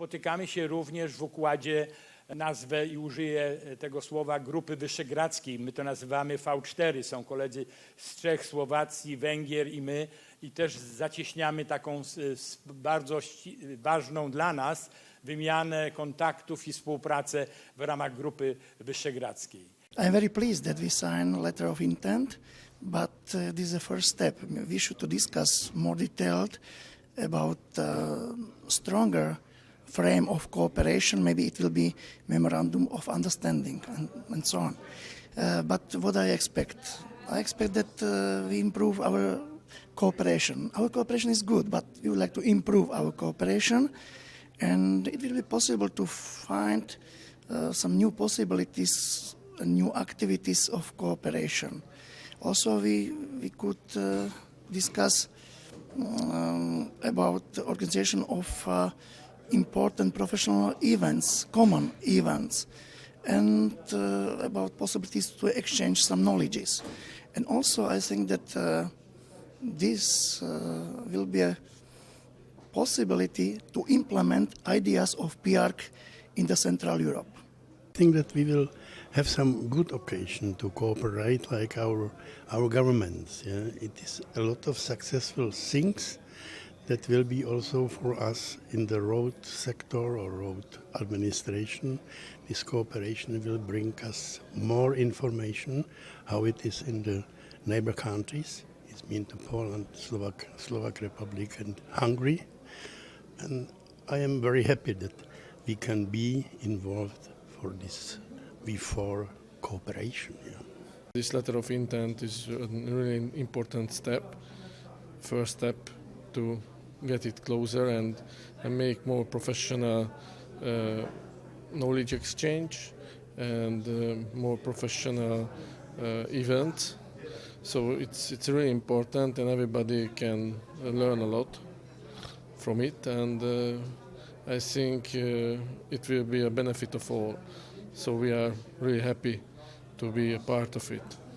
Spotykamy się również w układzie nazwę i użyję tego słowa Grupy Wyszehradzkiej. My to nazywamy V4. Są koledzy z Czech, Słowacji, Węgier i my. I też zacieśniamy taką bardzo ważną dla nas wymianę kontaktów i współpracę w ramach Grupy Wyszehradzkiej. I'm very pleased that we signed a letter of intent, but uh, this is the first step. We should to discuss more detailed about uh, stronger frame of cooperation. Maybe it will be memorandum of understanding and, and so on. Uh, but what I expect, I expect that uh, we improve our cooperation. Our cooperation is good, but we would like to improve our cooperation, and it will be possible to find uh, some new possibilities, uh, new activities of cooperation. Also, we we could uh, discuss um, about the organization of uh, important professional events, common events, and uh, about possibilities to exchange some knowledges. And also, I think that uh, this uh, will be a possibility to implement ideas of PRC in the Central Europe. I think that we will have some good occasion to cooperate like our our governments. Yeah? It is a lot of successful things that will be also for us in the road sector or road administration. This cooperation will bring us more information how it is in the neighbor countries. It means to Poland, Slovak, Slovak Republic, and Hungary. And I am very happy that we can be involved for this V4 cooperation. Yeah. This letter of intent is a really important step, first step to get it closer and, and make more professional uh, knowledge exchange and uh, more professional uh, events. So it's it's really important and everybody can uh, learn a lot from it and uh, I think uh, it will be a benefit of all. So we are really happy to be a part of it.